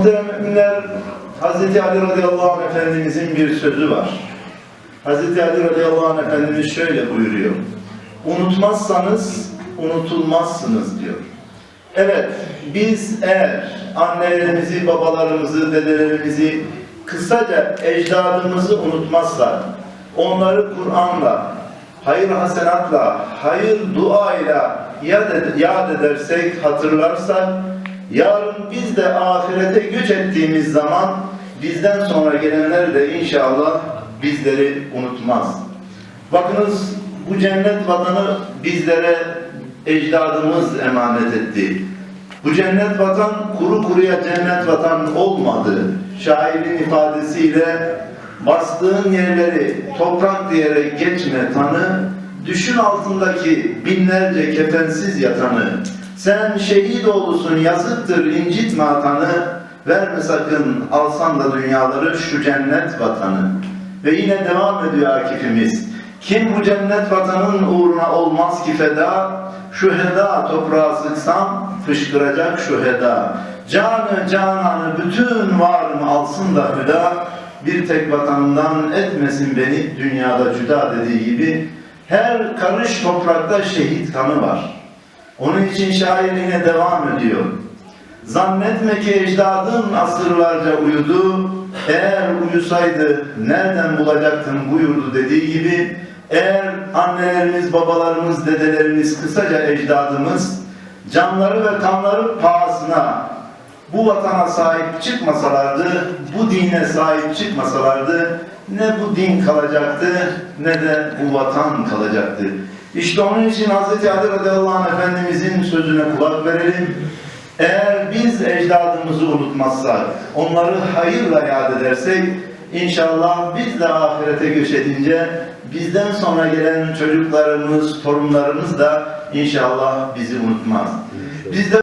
Muhterem müminler, Hz. Ali radıyallahu anh Efendimizin bir sözü var. Hz. Ali radıyallahu anh Efendimiz şöyle buyuruyor. Unutmazsanız unutulmazsınız diyor. Evet, biz eğer annelerimizi, babalarımızı, dedelerimizi, kısaca ecdadımızı unutmazsak, onları Kur'an'la, hayır hasenatla, hayır duayla yad, ed- yad edersek, hatırlarsak, yarın biz de ahirete göç ettiğimiz zaman bizden sonra gelenler de inşallah bizleri unutmaz. Bakınız bu cennet vatanı bizlere ecdadımız emanet etti. Bu cennet vatan kuru kuruya cennet vatan olmadı. Şairin ifadesiyle bastığın yerleri toprak diyerek geçme tanı, düşün altındaki binlerce kefensiz yatanı. Sen şehit olursun yazıktır incitme atanı, verme sakın alsan da dünyaları şu cennet vatanı. Ve yine devam ediyor Akif'imiz. Kim bu cennet vatanın uğruna olmaz ki feda, şu heda toprağa sıksam fışkıracak şu heda. Canı cananı bütün varımı alsın da hüda, bir tek vatanından etmesin beni dünyada cüda dediği gibi her karış toprakta şehit kanı var. Onun için şair yine devam ediyor. Zannetme ki ecdadın asırlarca uyudu, eğer uyusaydı nereden bulacaktın buyurdu dediği gibi, eğer annelerimiz, babalarımız, dedelerimiz, kısaca ecdadımız, canları ve kanları pahasına bu vatana sahip çıkmasalardı, bu dine sahip çıkmasalardı, ne bu din kalacaktı, ne de bu vatan kalacaktı. İşte onun için Hz. Ali radıyallahu Efendimizin sözüne kulak verelim. Eğer biz ecdadımızı unutmazsak, onları hayırla yad edersek, inşallah biz de ahirete göç edince, bizden sonra gelen çocuklarımız, torunlarımız da inşallah bizi unutmaz. Biz de